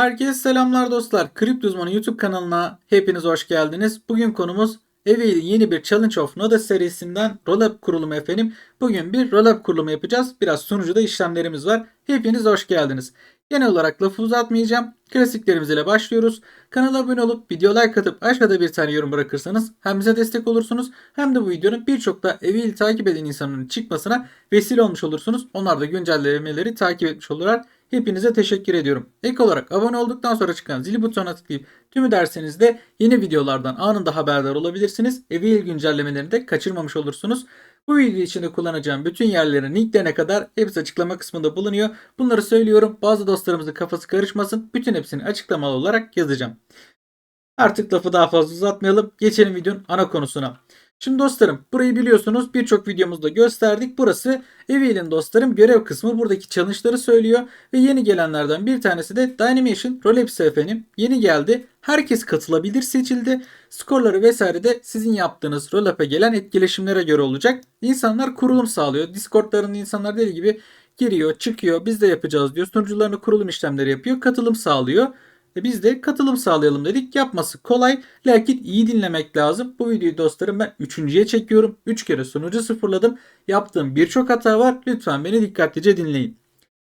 Herkese selamlar dostlar. Kripto Uzmanı YouTube kanalına hepiniz hoş geldiniz. Bugün konumuz Eveil'in yeni bir Challenge of Noda serisinden Rollup kurulumu efendim. Bugün bir Rollup kurulumu yapacağız. Biraz sunucuda işlemlerimiz var. Hepiniz hoş geldiniz. Genel olarak lafı uzatmayacağım. Klasiklerimiz ile başlıyoruz. Kanala abone olup video like atıp aşağıda bir tane yorum bırakırsanız hem bize destek olursunuz hem de bu videonun birçok da Eveil'i takip eden insanların çıkmasına vesile olmuş olursunuz. Onlar da güncellemeleri takip etmiş olurlar. Hepinize teşekkür ediyorum. Ek olarak abone olduktan sonra çıkan zili butonuna tıklayıp tümü dersenizde yeni videolardan anında haberdar olabilirsiniz. Evi güncellemelerini de kaçırmamış olursunuz. Bu video içinde kullanacağım bütün yerlerin linklerine kadar hepsi açıklama kısmında bulunuyor. Bunları söylüyorum. Bazı dostlarımızın kafası karışmasın. Bütün hepsini açıklamalı olarak yazacağım. Artık lafı daha fazla uzatmayalım. Geçelim videonun ana konusuna. Şimdi dostlarım burayı biliyorsunuz birçok videomuzda gösterdik. Burası Evil'in dostlarım görev kısmı. Buradaki challenge'ları söylüyor. Ve yeni gelenlerden bir tanesi de Dynamation Rolepsi efendim. Yeni geldi. Herkes katılabilir seçildi. Skorları vesaire de sizin yaptığınız rolep'e gelen etkileşimlere göre olacak. İnsanlar kurulum sağlıyor. Discord'larında insanlar deli gibi giriyor, çıkıyor. Biz de yapacağız diyor. Sunucularına kurulum işlemleri yapıyor. Katılım sağlıyor. E biz de katılım sağlayalım dedik. Yapması kolay. Lakin iyi dinlemek lazım. Bu videoyu dostlarım ben üçüncüye çekiyorum. Üç kere sunucu sıfırladım. Yaptığım birçok hata var. Lütfen beni dikkatlice dinleyin.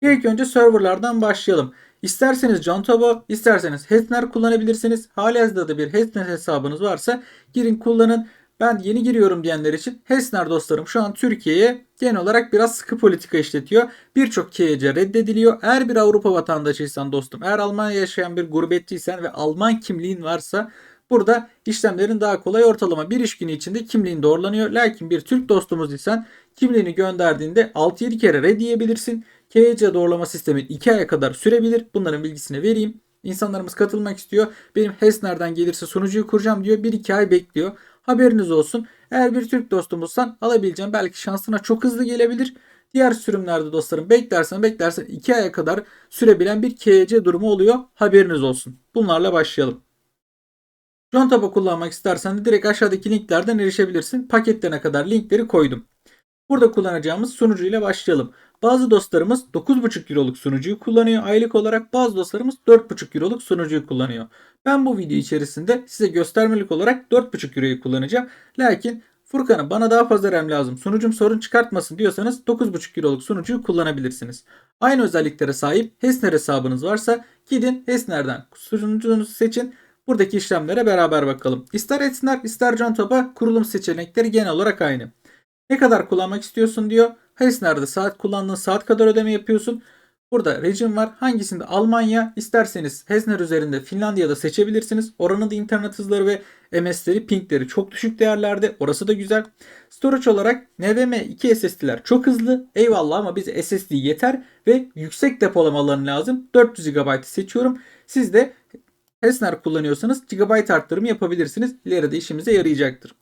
İlk önce serverlardan başlayalım. İsterseniz John Tobo, isterseniz Hesner kullanabilirsiniz. Halihazırda da bir Hesner hesabınız varsa girin kullanın. Ben yeni giriyorum diyenler için Hesner dostlarım şu an Türkiye'ye genel olarak biraz sıkı politika işletiyor. Birçok KYC reddediliyor. Eğer bir Avrupa vatandaşıysan dostum, eğer Almanya yaşayan bir gurbetçiysen ve Alman kimliğin varsa burada işlemlerin daha kolay ortalama bir iş günü içinde kimliğin doğrulanıyor. Lakin bir Türk dostumuz isen kimliğini gönderdiğinde 6-7 kere red diyebilirsin. KYC doğrulama sistemi 2 aya kadar sürebilir. Bunların bilgisini vereyim. İnsanlarımız katılmak istiyor. Benim HESNER'den gelirse sunucuyu kuracağım diyor. 1-2 ay bekliyor. Haberiniz olsun. Eğer bir Türk dostumuzsan alabileceğim belki şansına çok hızlı gelebilir. Diğer sürümlerde dostlarım beklersen beklersen 2 aya kadar sürebilen bir KYC durumu oluyor. Haberiniz olsun. Bunlarla başlayalım. John Taba kullanmak istersen de direkt aşağıdaki linklerden erişebilirsin. Paketlerine kadar linkleri koydum. Burada kullanacağımız sunucu ile başlayalım. Bazı dostlarımız 9,5 euroluk sunucuyu kullanıyor aylık olarak. Bazı dostlarımız 4,5 euroluk sunucuyu kullanıyor. Ben bu video içerisinde size göstermelik olarak 4,5 euroyu kullanacağım. Lakin Furkan'ım bana daha fazla RAM lazım. Sunucum sorun çıkartmasın diyorsanız 9,5 euroluk sunucuyu kullanabilirsiniz. Aynı özelliklere sahip Hesner hesabınız varsa gidin Hesner'den sunucunuzu seçin. Buradaki işlemlere beraber bakalım. İster Hesner ister Jontop'a kurulum seçenekleri genel olarak aynı. Ne kadar kullanmak istiyorsun diyor. Hesner'de saat kullandığın saat kadar ödeme yapıyorsun. Burada rejim var. Hangisinde Almanya isterseniz Hesner üzerinde Finlandiya'da seçebilirsiniz. Oranın da internet hızları ve MS'leri, pingleri çok düşük değerlerde. Orası da güzel. Storage olarak NVMe 2 SSD'ler çok hızlı. Eyvallah ama bize SSD yeter ve yüksek depolamaların lazım. 400 GB seçiyorum. Siz de Hesner kullanıyorsanız GB arttırımı yapabilirsiniz. İleride işimize yarayacaktır.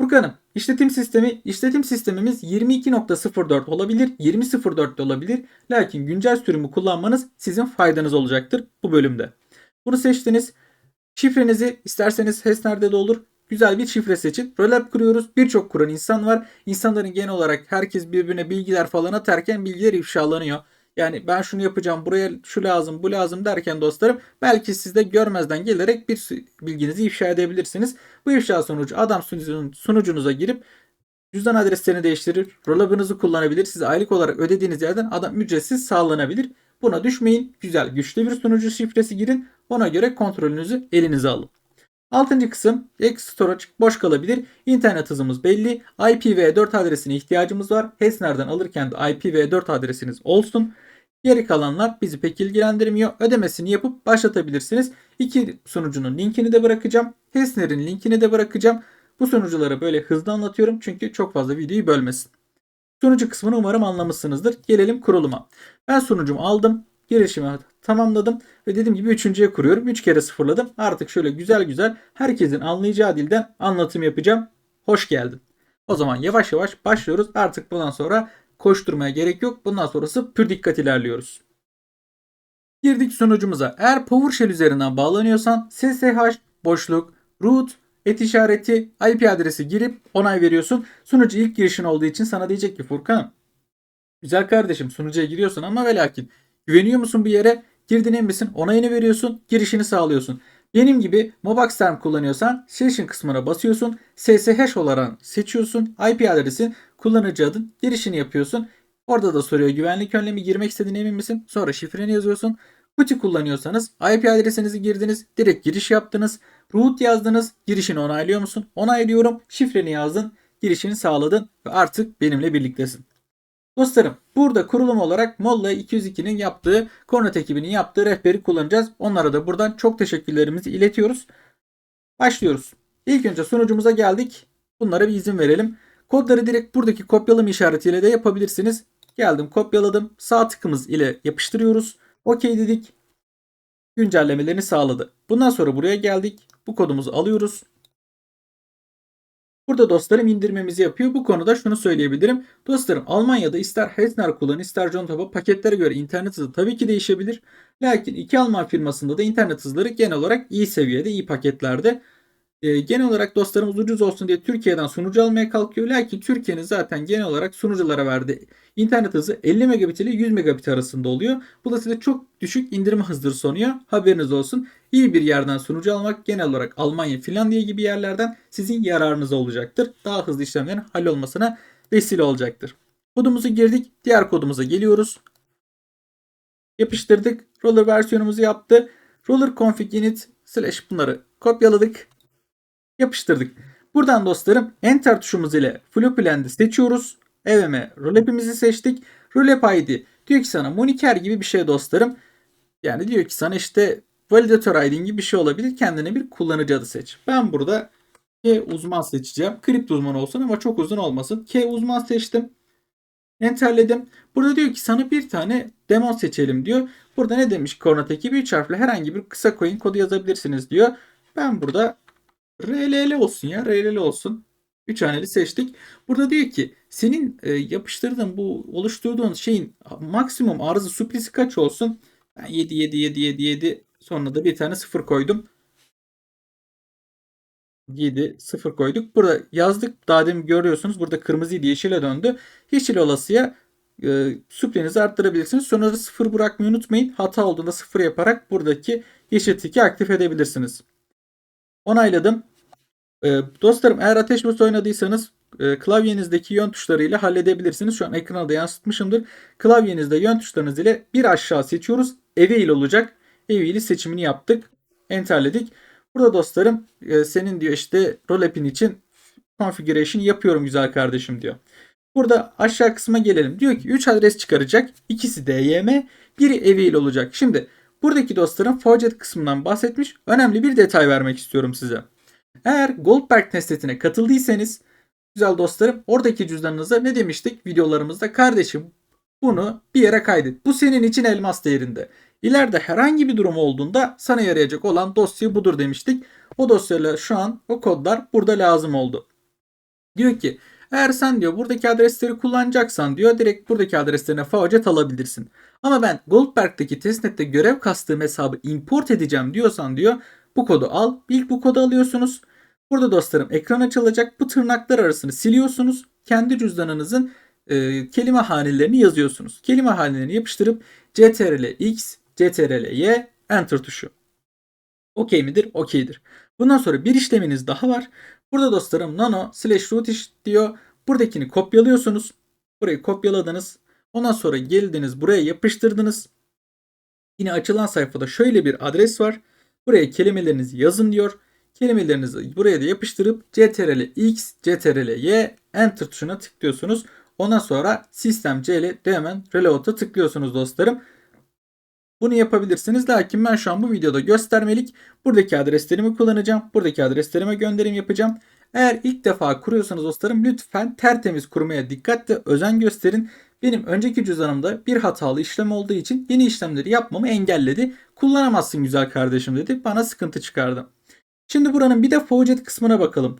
Furkan'ım işletim sistemi işletim sistemimiz 22.04 olabilir 20.04 de olabilir. Lakin güncel sürümü kullanmanız sizin faydanız olacaktır bu bölümde. Bunu seçtiniz. Şifrenizi isterseniz Hesner'de de olur. Güzel bir şifre seçin. Rollup kuruyoruz. Birçok kuran insan var. İnsanların genel olarak herkes birbirine bilgiler falan atarken bilgiler ifşalanıyor. Yani ben şunu yapacağım, buraya şu lazım, bu lazım derken dostlarım belki siz de görmezden gelerek bir bilginizi ifşa edebilirsiniz. Bu ifşa sonucu adam sunucunuza girip cüzdan adreslerini değiştirir, rolabınızı kullanabilir. Size aylık olarak ödediğiniz yerden adam ücretsiz sağlanabilir. Buna düşmeyin. Güzel, güçlü bir sunucu şifresi girin. Ona göre kontrolünüzü elinize alın. Altıncı kısım X storage boş kalabilir. İnternet hızımız belli. IPv4 adresine ihtiyacımız var. Hesner'den alırken de IPv4 adresiniz olsun. Geri kalanlar bizi pek ilgilendirmiyor. Ödemesini yapıp başlatabilirsiniz. İki sunucunun linkini de bırakacağım. Hesner'in linkini de bırakacağım. Bu sunucuları böyle hızlı anlatıyorum çünkü çok fazla videoyu bölmesin. Sunucu kısmını umarım anlamışsınızdır. Gelelim kuruluma. Ben sunucumu aldım. Girişimi tamamladım ve dediğim gibi üçüncüye kuruyorum. Üç kere sıfırladım. Artık şöyle güzel güzel herkesin anlayacağı dilden anlatım yapacağım. Hoş geldin. O zaman yavaş yavaş başlıyoruz. Artık bundan sonra koşturmaya gerek yok. Bundan sonrası pür dikkat ilerliyoruz. Girdik sunucumuza. Eğer PowerShell üzerinden bağlanıyorsan SSH boşluk root et işareti IP adresi girip onay veriyorsun. Sunucu ilk girişin olduğu için sana diyecek ki Furkan güzel kardeşim sunucuya giriyorsun ama ve lakin güveniyor musun bir yere? Girdin emin misin? Onayını veriyorsun. Girişini sağlıyorsun. Benim gibi Mobax Term kullanıyorsan session kısmına basıyorsun. SSH olarak seçiyorsun. IP adresin, kullanıcı adın, girişini yapıyorsun. Orada da soruyor güvenlik önlemi girmek istediğine emin misin? Sonra şifreni yazıyorsun. PuTTY kullanıyorsanız IP adresinizi girdiniz. Direkt giriş yaptınız. Root yazdınız. Girişini onaylıyor musun? Onaylıyorum. Şifreni yazdın. Girişini sağladın ve artık benimle birliktesin. Dostlarım burada kurulum olarak Molla 202'nin yaptığı, Kornet ekibinin yaptığı rehberi kullanacağız. Onlara da buradan çok teşekkürlerimizi iletiyoruz. Başlıyoruz. İlk önce sunucumuza geldik. Bunlara bir izin verelim. Kodları direkt buradaki kopyalama işaretiyle de yapabilirsiniz. Geldim kopyaladım. Sağ tıkımız ile yapıştırıyoruz. OK dedik. Güncellemelerini sağladı. Bundan sonra buraya geldik. Bu kodumuzu alıyoruz. Burada dostlarım indirmemizi yapıyor. Bu konuda şunu söyleyebilirim. Dostlarım Almanya'da ister Hesner kullanın ister John Top'a paketlere göre internet hızı tabii ki değişebilir. Lakin iki Alman firmasında da internet hızları genel olarak iyi seviyede, iyi paketlerde. E, genel olarak dostlarımız ucuz olsun diye Türkiye'den sunucu almaya kalkıyor. Lakin Türkiye'nin zaten genel olarak sunuculara verdiği internet hızı 50 megabit ile 100 megabit arasında oluyor. Size çok düşük indirme hızları sunuyor. Haberiniz olsun. İyi bir yerden sunucu almak genel olarak Almanya, Finlandiya gibi yerlerden sizin yararınıza olacaktır. Daha hızlı işlemlerin hallolmasına vesile olacaktır. Kodumuzu girdik. Diğer kodumuza geliyoruz. Yapıştırdık. Roller versiyonumuzu yaptı. Roller config init slash bunları kopyaladık. Yapıştırdık. Buradan dostlarım enter tuşumuz ile Floppyland'i seçiyoruz. EVM rollap'imizi seçtik. Rollap ID diyor ki sana moniker gibi bir şey dostlarım. Yani diyor ki sana işte validator ID gibi bir şey olabilir. Kendine bir kullanıcı adı seç. Ben burada K uzman seçeceğim. Kript uzman olsun ama çok uzun olmasın. K uzman seçtim. Enterledim. Burada diyor ki sana bir tane demon seçelim diyor. Burada ne demiş Kornat ekibi 3 harfli herhangi bir kısa coin kodu yazabilirsiniz diyor. Ben burada RLL olsun ya. RLL olsun. 3 haneli seçtik. Burada diyor ki senin e, yapıştırdığın bu oluşturduğun şeyin maksimum arızı suplisi kaç olsun? Ben 7 7 7 7 7 sonra da bir tane 0 koydum. 7 0 koyduk. Burada yazdık. Daha demin görüyorsunuz. Burada kırmızıydı yeşile döndü. Yeşil olasıya e, süplenizi arttırabilirsiniz. Sonra da 0 bırakmayı unutmayın. Hata olduğunda 0 yaparak buradaki yeşil tiki aktif edebilirsiniz. Onayladım. E, dostlarım eğer ateş bus oynadıysanız e, klavyenizdeki yön tuşlarıyla halledebilirsiniz. Şu an ekrana da yansıtmışımdır. Klavyenizde yön tuşlarınız ile bir aşağı seçiyoruz. Eveil olacak. Eveil'i seçimini yaptık. Enterledik. Burada dostlarım e, senin diyor işte rollap'in için configuration yapıyorum güzel kardeşim diyor. Burada aşağı kısma gelelim. Diyor ki 3 adres çıkaracak. İkisi DYM, biri Eveil olacak. Şimdi buradaki dostlarım Faucet kısmından bahsetmiş. Önemli bir detay vermek istiyorum size. Eğer Goldberg testine katıldıysanız güzel dostlarım oradaki cüzdanınıza ne demiştik videolarımızda kardeşim bunu bir yere kaydet. Bu senin için elmas değerinde. İleride herhangi bir durum olduğunda sana yarayacak olan dosya budur demiştik. O dosyayla şu an o kodlar burada lazım oldu. Diyor ki eğer sen diyor buradaki adresleri kullanacaksan diyor direkt buradaki adreslerine faucet alabilirsin. Ama ben Goldberg'deki testnet'te görev kastığım hesabı import edeceğim diyorsan diyor bu kodu al. İlk bu kodu alıyorsunuz. Burada dostlarım ekran açılacak. Bu tırnaklar arasını siliyorsunuz. Kendi cüzdanınızın e, kelime hanelerini yazıyorsunuz. Kelime hanelerini yapıştırıp CTRL X, CTRL Y, Enter tuşu. Okey midir? Okeydir. Bundan sonra bir işleminiz daha var. Burada dostlarım nano slash root iş diyor. Buradakini kopyalıyorsunuz. Burayı kopyaladınız. Ondan sonra geldiniz buraya yapıştırdınız. Yine açılan sayfada şöyle bir adres var. Buraya kelimelerinizi yazın diyor. Kelimelerinizi buraya da yapıştırıp CTRL X, CTRL Y, Enter tuşuna tıklıyorsunuz. Ondan sonra Sistem C ile hemen Reload'a tıklıyorsunuz dostlarım. Bunu yapabilirsiniz. Lakin ben şu an bu videoda göstermelik buradaki adreslerimi kullanacağım. Buradaki adreslerime gönderim yapacağım. Eğer ilk defa kuruyorsanız dostlarım lütfen tertemiz kurmaya dikkat ve özen gösterin. Benim önceki cüzdanımda bir hatalı işlem olduğu için yeni işlemleri yapmamı engelledi. Kullanamazsın güzel kardeşim dedi. Bana sıkıntı çıkardı. Şimdi buranın bir de Faucet kısmına bakalım.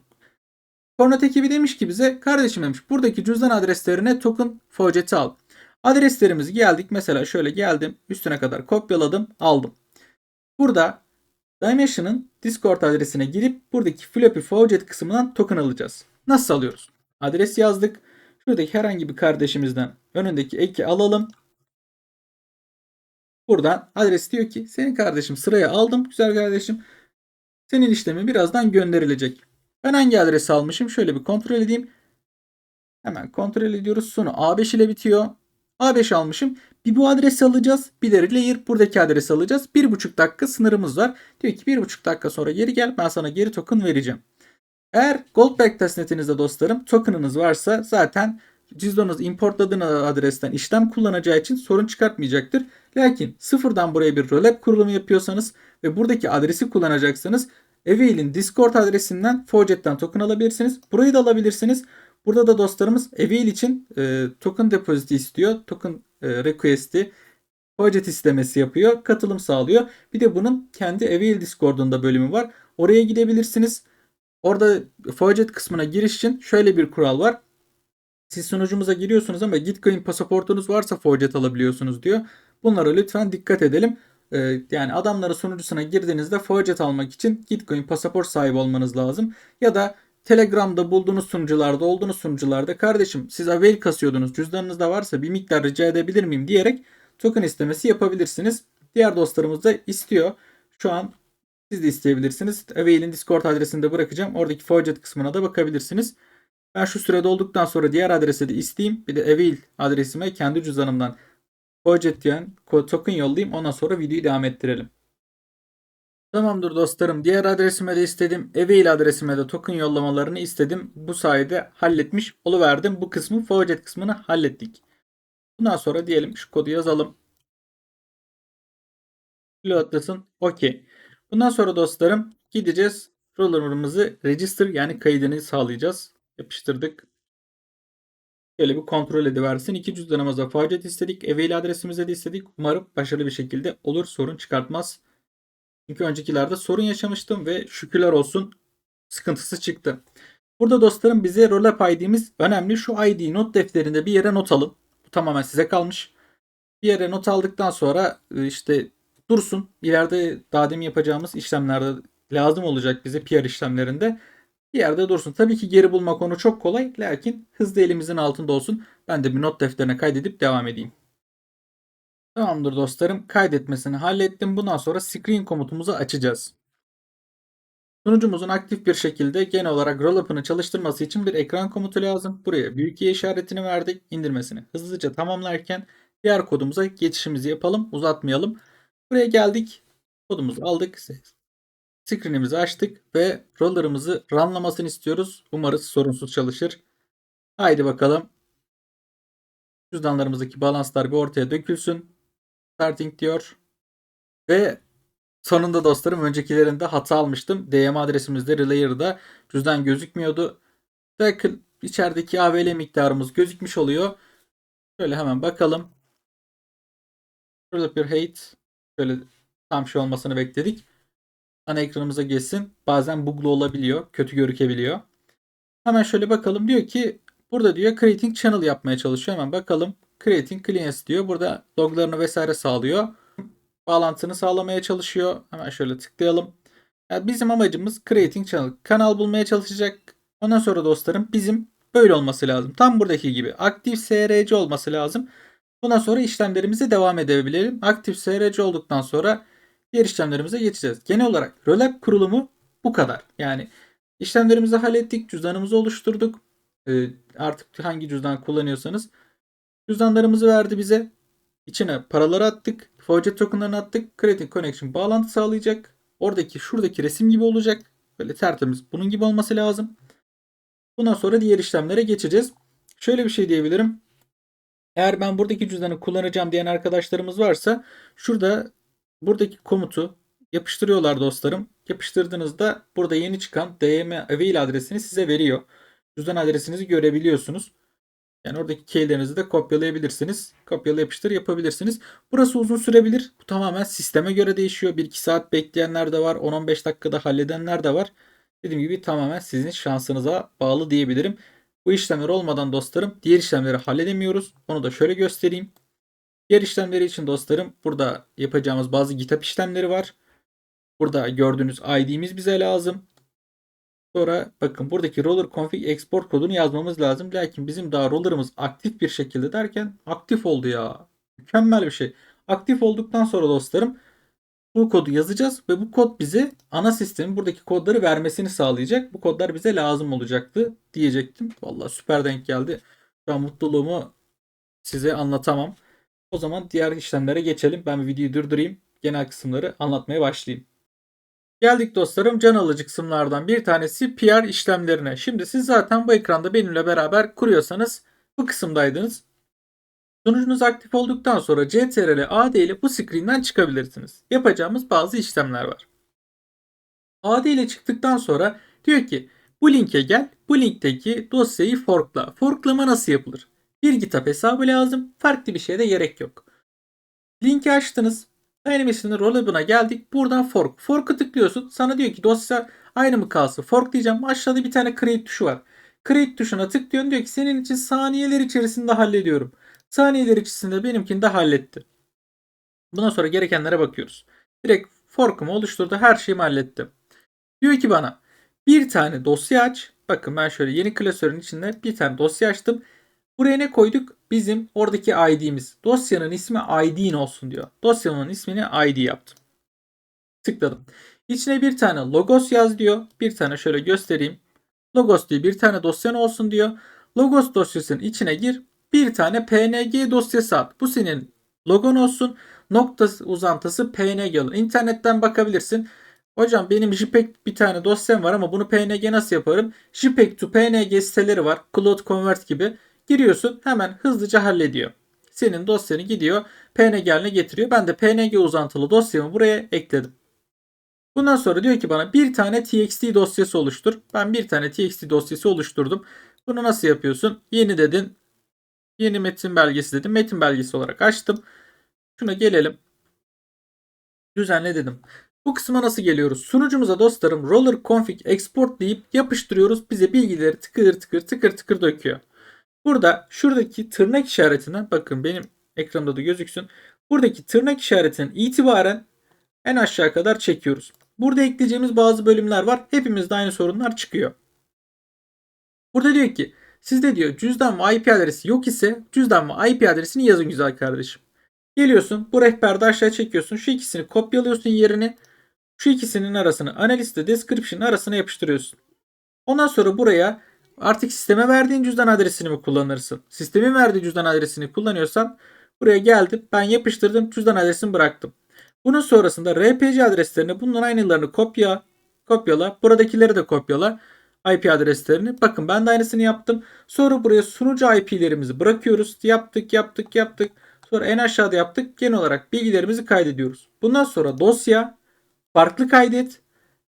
Kornet ekibi demiş ki bize kardeşim demiş buradaki cüzdan adreslerine token Faucet'i al. Adreslerimizi geldik. Mesela şöyle geldim. Üstüne kadar kopyaladım. Aldım. Burada Dimension'ın Discord adresine girip buradaki Floppy Faucet kısmından token alacağız. Nasıl alıyoruz? Adres yazdık. Şuradaki herhangi bir kardeşimizden önündeki eki alalım. Buradan adres diyor ki senin kardeşim sıraya aldım güzel kardeşim. Senin işlemin birazdan gönderilecek. Ben hangi adresi almışım? Şöyle bir kontrol edeyim. Hemen kontrol ediyoruz. Sonu A5 ile bitiyor. A5 almışım. Bir bu adresi alacağız. Bir de layer buradaki adresi alacağız. 1,5 dakika sınırımız var. Diyor ki 1,5 dakika sonra geri gel. Ben sana geri token vereceğim. Eğer Goldback testnetinizde dostlarım token'ınız varsa zaten cüzdanınız importladığınız adresten işlem kullanacağı için sorun çıkartmayacaktır. Lakin sıfırdan buraya bir rollup kurulumu yapıyorsanız ve buradaki adresi kullanacaksanız Avail'in Discord adresinden Faucet'ten token alabilirsiniz. Burayı da alabilirsiniz. Burada da dostlarımız Avail için e, token deposit istiyor. Token e, request'i Faucet istemesi yapıyor. Katılım sağlıyor. Bir de bunun kendi Avail Discord'unda bölümü var. Oraya gidebilirsiniz. Orada Faucet kısmına giriş için şöyle bir kural var. Siz sunucumuza giriyorsunuz ama Gitcoin pasaportunuz varsa Faucet alabiliyorsunuz diyor. Bunlara lütfen dikkat edelim. Ee, yani adamların sunucusuna girdiğinizde Faucet almak için Gitcoin pasaport sahibi olmanız lazım. Ya da Telegram'da bulduğunuz sunucularda, olduğunuz sunucularda kardeşim siz Avail kasıyordunuz cüzdanınızda varsa bir miktar rica edebilir miyim diyerek token istemesi yapabilirsiniz. Diğer dostlarımız da istiyor. Şu an siz de isteyebilirsiniz. Avail'in Discord adresini de bırakacağım. Oradaki Faucet kısmına da bakabilirsiniz. Ben şu sürede olduktan sonra diğer adrese de isteyeyim. Bir de Avail adresime kendi cüzdanımdan Faucet diyen token yollayayım. Ondan sonra videoyu devam ettirelim. Tamamdır dostlarım. Diğer adresime de istedim. Avail adresime de token yollamalarını istedim. Bu sayede halletmiş oluverdim. Bu kısmı Faucet kısmını hallettik. Bundan sonra diyelim şu kodu yazalım. Pilotlasın. Okey. Bundan sonra dostlarım gideceğiz. Roller'ımızı register yani kaydını sağlayacağız. Yapıştırdık. Şöyle bir kontrol ediversin. İki cüzdanımıza Faucet istedik. Avail adresimize de istedik. Umarım başarılı bir şekilde olur. Sorun çıkartmaz. Çünkü öncekilerde sorun yaşamıştım ve şükürler olsun sıkıntısı çıktı. Burada dostlarım bize rollup ID'miz önemli. Şu ID not defterinde bir yere not alın. Bu tamamen size kalmış. Bir yere not aldıktan sonra e, işte dursun. İleride daha demin yapacağımız işlemlerde lazım olacak bize PR işlemlerinde. Bir yerde dursun. Tabii ki geri bulma konu çok kolay. Lakin hızlı elimizin altında olsun. Ben de bir not defterine kaydedip devam edeyim. Tamamdır dostlarım. Kaydetmesini hallettim. Bundan sonra screen komutumuzu açacağız. Sunucumuzun aktif bir şekilde genel olarak rollup'ını çalıştırması için bir ekran komutu lazım. Buraya büyük Y işaretini verdik. İndirmesini hızlıca tamamlarken diğer kodumuza geçişimizi yapalım. Uzatmayalım. Buraya geldik. Kodumuzu aldık. Screen'imizi açtık ve roller'ımızı runlamasını istiyoruz. Umarız sorunsuz çalışır. Haydi bakalım. Cüzdanlarımızdaki balanslar bir ortaya dökülsün starting diyor. Ve sonunda dostlarım öncekilerinde hata almıştım. DM adresimizde Relayer'da cüzdan gözükmüyordu. Ve içerideki AVL miktarımız gözükmüş oluyor. Şöyle hemen bakalım. Bir hate. Şöyle tam şey olmasını bekledik. Ana ekranımıza geçsin. Bazen bug'lu olabiliyor. Kötü görükebiliyor. Hemen şöyle bakalım. Diyor ki burada diyor creating channel yapmaya çalışıyor. Hemen bakalım. Creating Clients diyor. Burada loglarını vesaire sağlıyor. Bağlantını sağlamaya çalışıyor. Hemen şöyle tıklayalım. Yani bizim amacımız Creating Channel. Kanal bulmaya çalışacak. Ondan sonra dostlarım bizim böyle olması lazım. Tam buradaki gibi. Aktif SRC olması lazım. Bundan sonra işlemlerimize devam edebilelim. Aktif SRC olduktan sonra diğer işlemlerimize geçeceğiz. Genel olarak Rollup kurulumu bu kadar. Yani işlemlerimizi hallettik. Cüzdanımızı oluşturduk. Ee, artık hangi cüzdan kullanıyorsanız Cüzdanlarımızı verdi bize. İçine paraları attık. Faucet tokenlarını attık. Creating Connection bağlantı sağlayacak. Oradaki şuradaki resim gibi olacak. Böyle tertemiz. Bunun gibi olması lazım. Bundan sonra diğer işlemlere geçeceğiz. Şöyle bir şey diyebilirim. Eğer ben buradaki cüzdanı kullanacağım diyen arkadaşlarımız varsa şurada buradaki komutu yapıştırıyorlar dostlarım. Yapıştırdığınızda burada yeni çıkan DM Avail adresini size veriyor. Cüzdan adresinizi görebiliyorsunuz. Yani oradaki keylerinizi de kopyalayabilirsiniz. Kopyala yapıştır yapabilirsiniz. Burası uzun sürebilir. Bu tamamen sisteme göre değişiyor. 1-2 saat bekleyenler de var. 10-15 dakikada halledenler de var. Dediğim gibi tamamen sizin şansınıza bağlı diyebilirim. Bu işlemler olmadan dostlarım diğer işlemleri halledemiyoruz. Onu da şöyle göstereyim. Diğer işlemleri için dostlarım burada yapacağımız bazı GitHub işlemleri var. Burada gördüğünüz ID'miz bize lazım. Sonra bakın buradaki roller config export kodunu yazmamız lazım. Lakin bizim daha roller'ımız aktif bir şekilde derken aktif oldu ya. Mükemmel bir şey. Aktif olduktan sonra dostlarım bu kodu yazacağız ve bu kod bize ana sistemin buradaki kodları vermesini sağlayacak. Bu kodlar bize lazım olacaktı diyecektim. Vallahi süper denk geldi. Şu an mutluluğumu size anlatamam. O zaman diğer işlemlere geçelim. Ben videoyu durdurayım. Genel kısımları anlatmaya başlayayım. Geldik dostlarım can alıcı kısımlardan bir tanesi PR işlemlerine. Şimdi siz zaten bu ekranda benimle beraber kuruyorsanız bu kısımdaydınız. Sunucunuz aktif olduktan sonra CTRL AD ile bu screen'den çıkabilirsiniz. Yapacağımız bazı işlemler var. AD ile çıktıktan sonra diyor ki bu linke gel. Bu linkteki dosyayı forkla. Forklama nasıl yapılır? Bir GitHub hesabı lazım. Farklı bir şeye de gerek yok. Linki açtınız. Animation'ın rollab'ına geldik. Buradan fork. Fork'u tıklıyorsun. Sana diyor ki dosya aynı mı kalsın? Fork diyeceğim. Aşağıda bir tane create tuşu var. Create tuşuna tıklıyorsun. Diyor ki senin için saniyeler içerisinde hallediyorum. Saniyeler içerisinde benimkini de halletti. Bundan sonra gerekenlere bakıyoruz. Direkt fork'umu oluşturdu. Her şeyimi halletti. Diyor ki bana bir tane dosya aç. Bakın ben şöyle yeni klasörün içinde bir tane dosya açtım. Buraya ne koyduk? Bizim oradaki ID'miz. Dosyanın ismi ID'in olsun diyor. Dosyanın ismini ID yaptım. Tıkladım. İçine bir tane logos yaz diyor. Bir tane şöyle göstereyim. Logos diye bir tane dosyan olsun diyor. Logos dosyasının içine gir. Bir tane PNG dosyası at. Bu senin logon olsun. Nokta uzantısı PNG olur. İnternetten bakabilirsin. Hocam benim JPEG bir tane dosyam var ama bunu PNG nasıl yaparım? JPEG to PNG siteleri var. Cloud Convert gibi. Giriyorsun hemen hızlıca hallediyor. Senin dosyanı gidiyor PNG haline getiriyor. Ben de PNG uzantılı dosyamı buraya ekledim. Bundan sonra diyor ki bana bir tane txt dosyası oluştur. Ben bir tane txt dosyası oluşturdum. Bunu nasıl yapıyorsun? Yeni dedin. Yeni metin belgesi dedim. Metin belgesi olarak açtım. Şuna gelelim. Düzenle dedim. Bu kısma nasıl geliyoruz? Sunucumuza dostlarım roller config export deyip yapıştırıyoruz. Bize bilgileri tıkır tıkır tıkır tıkır döküyor. Burada şuradaki tırnak işaretinden bakın benim ekranımda da gözüksün. Buradaki tırnak işaretinin itibaren en aşağı kadar çekiyoruz. Burada ekleyeceğimiz bazı bölümler var. Hepimizde aynı sorunlar çıkıyor. Burada diyor ki sizde diyor cüzdan ve IP adresi yok ise cüzdan ve IP adresini yazın güzel kardeşim. Geliyorsun bu rehberde aşağı çekiyorsun. Şu ikisini kopyalıyorsun yerini. Şu ikisinin arasını analiste description arasına yapıştırıyorsun. Ondan sonra buraya artık sisteme verdiğin cüzdan adresini mi kullanırsın? Sistemin verdiği cüzdan adresini kullanıyorsan buraya geldim ben yapıştırdım cüzdan adresini bıraktım. Bunun sonrasında RPC adreslerini bunların aynılarını kopya kopyala. Buradakileri de kopyala. IP adreslerini. Bakın ben de aynısını yaptım. Sonra buraya sunucu IP'lerimizi bırakıyoruz. Yaptık yaptık yaptık. Sonra en aşağıda yaptık. Genel olarak bilgilerimizi kaydediyoruz. Bundan sonra dosya farklı kaydet.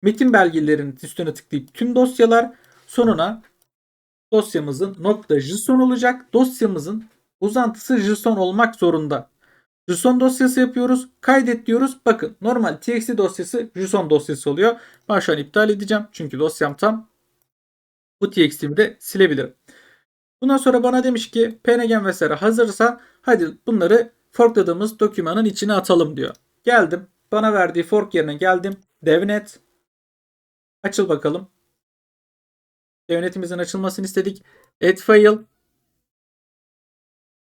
Metin belgelerinin üstüne tıklayıp tüm dosyalar sonuna dosyamızın nokta JSON olacak. Dosyamızın uzantısı JSON olmak zorunda. JSON dosyası yapıyoruz. Kaydet diyoruz. Bakın normal txt dosyası JSON dosyası oluyor. Ben şu an iptal edeceğim. Çünkü dosyam tam. Bu txt'imi de silebilirim. Bundan sonra bana demiş ki png vesaire hazırsa hadi bunları forkladığımız dokümanın içine atalım diyor. Geldim. Bana verdiği fork yerine geldim. Devnet. Açıl bakalım. Devnetimizin açılmasını istedik. Add file.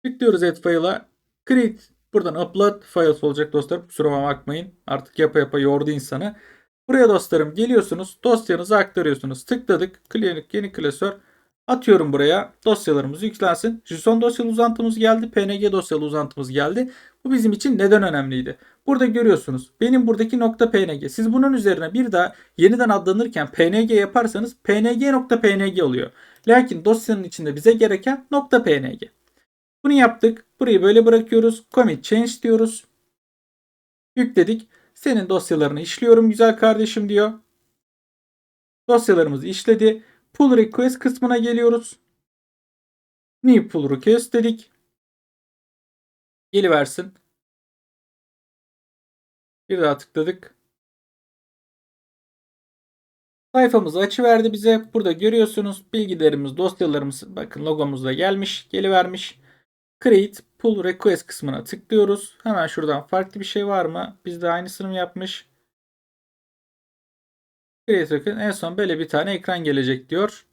Tıklıyoruz add file'a. Create. Buradan upload files olacak dostlar. Kusura bakmayın. Artık yapa yapa yordu insanı. Buraya dostlarım geliyorsunuz. Dosyanızı aktarıyorsunuz. Tıkladık. Klinik yeni klasör. Atıyorum buraya. Dosyalarımız yüklensin. JSON dosyalı uzantımız geldi. PNG dosyalı uzantımız geldi. Bu bizim için neden önemliydi? Burada görüyorsunuz. Benim buradaki nokta .png. Siz bunun üzerine bir daha yeniden adlanırken png yaparsanız png.png oluyor. Lakin dosyanın içinde bize gereken nokta .png. Bunu yaptık. Burayı böyle bırakıyoruz. Commit change diyoruz. Yükledik. Senin dosyalarını işliyorum güzel kardeşim diyor. Dosyalarımızı işledi. Pull request kısmına geliyoruz. New pull request dedik. Geliversin. Bir daha tıkladık. Sayfamızı açıverdi bize. Burada görüyorsunuz bilgilerimiz, dosyalarımız bakın logomuz da gelmiş, gelivermiş. Create Pull Request kısmına tıklıyoruz. Hemen şuradan farklı bir şey var mı? Bizde aynısını mı yapmış? Create Request. En son böyle bir tane ekran gelecek diyor.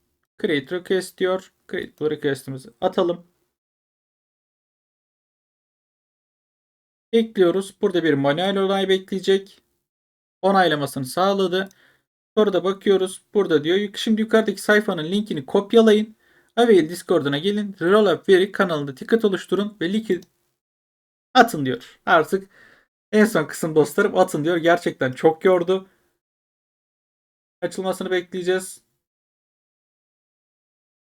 Create Request diyor. Create Pull Request'imizi atalım. Ekliyoruz. Burada bir manuel onay bekleyecek. Onaylamasını sağladı. Sonra da bakıyoruz. Burada diyor. Şimdi yukarıdaki sayfanın linkini kopyalayın. Avail Discord'una gelin. Rollup Veri kanalında ticket oluşturun ve linki atın diyor. Artık en son kısım dostlarım atın diyor. Gerçekten çok yordu. Açılmasını bekleyeceğiz.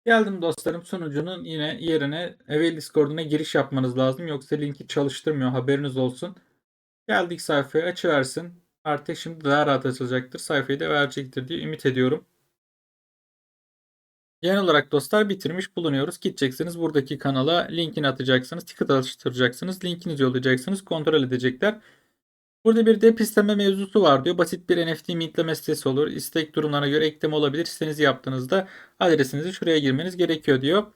Geldim dostlarım sunucunun yine yerine Avail Discord'una giriş yapmanız lazım. Yoksa linki çalıştırmıyor haberiniz olsun. Geldik sayfaya açıversin. Artık şimdi daha rahat açılacaktır. Sayfayı da verecektir diye ümit ediyorum. Genel olarak dostlar bitirmiş bulunuyoruz. Gideceksiniz buradaki kanala linkini atacaksınız. Ticket alıştıracaksınız. Linkinizi yollayacaksınız. Kontrol edecekler. Burada bir dep isteme mevzusu var diyor. Basit bir NFT mintleme sitesi olur. İstek durumlarına göre ekleme olabilir. Sitenizi yaptığınızda adresinizi şuraya girmeniz gerekiyor diyor.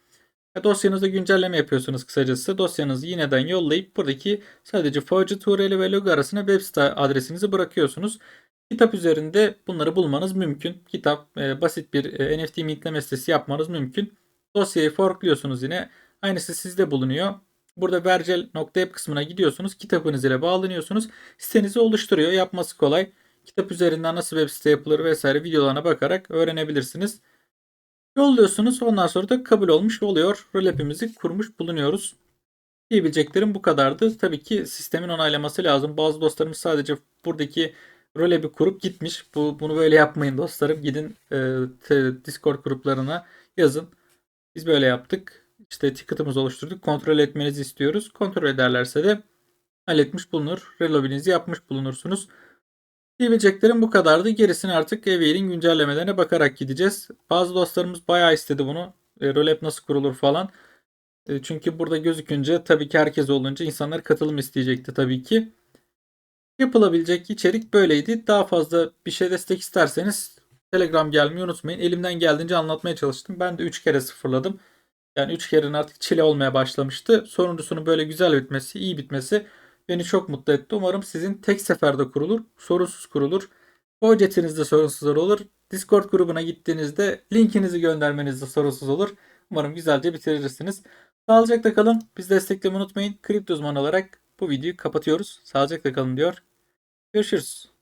Dosyanızda güncelleme yapıyorsunuz kısacası. Dosyanızı yineden yollayıp buradaki sadece forge URL ve logo arasına web site adresinizi bırakıyorsunuz. Kitap üzerinde bunları bulmanız mümkün. Kitap e, basit bir e, NFT mintleme sitesi yapmanız mümkün. Dosyayı forkluyorsunuz yine. Aynısı sizde bulunuyor. Burada vercel.app kısmına gidiyorsunuz. Kitabınız ile bağlanıyorsunuz. Sitenizi oluşturuyor. Yapması kolay. Kitap üzerinden nasıl web site yapılır vesaire videolarına bakarak öğrenebilirsiniz. Yolluyorsunuz. Ondan sonra da kabul olmuş oluyor. Rolep'imizi kurmuş bulunuyoruz. Diyebileceklerim bu kadardı. Tabii ki sistemin onaylaması lazım. Bazı dostlarımız sadece buradaki rolep'i kurup gitmiş. Bu, bunu böyle yapmayın dostlarım. Gidin e, Discord gruplarına yazın. Biz böyle yaptık. İşte ticket'ımızı oluşturduk. Kontrol etmenizi istiyoruz. Kontrol ederlerse de halletmiş bulunur. Reloginizi yapmış bulunursunuz. Diyebileceklerim bu kadardı. Gerisini artık Evail'in güncellemelerine bakarak gideceğiz. Bazı dostlarımız bayağı istedi bunu. E, Rolep nasıl kurulur falan. E, çünkü burada gözükünce tabii ki herkes olunca insanlar katılım isteyecekti tabii ki. Yapılabilecek içerik böyleydi. Daha fazla bir şey destek isterseniz Telegram gelmeyi unutmayın. Elimden geldiğince anlatmaya çalıştım. Ben de 3 kere sıfırladım. Yani 3 kerenin artık çile olmaya başlamıştı. Sonuncusunun böyle güzel bitmesi, iyi bitmesi beni çok mutlu etti. Umarım sizin tek seferde kurulur, sorunsuz kurulur. Budgetinizde sorunsuz olur. Discord grubuna gittiğinizde linkinizi göndermenizde sorunsuz olur. Umarım güzelce bitirirsiniz. Sağlıcakla kalın. Biz desteklemeyi unutmayın. Kripto uzmanı olarak bu videoyu kapatıyoruz. Sağlıcakla kalın diyor. Görüşürüz.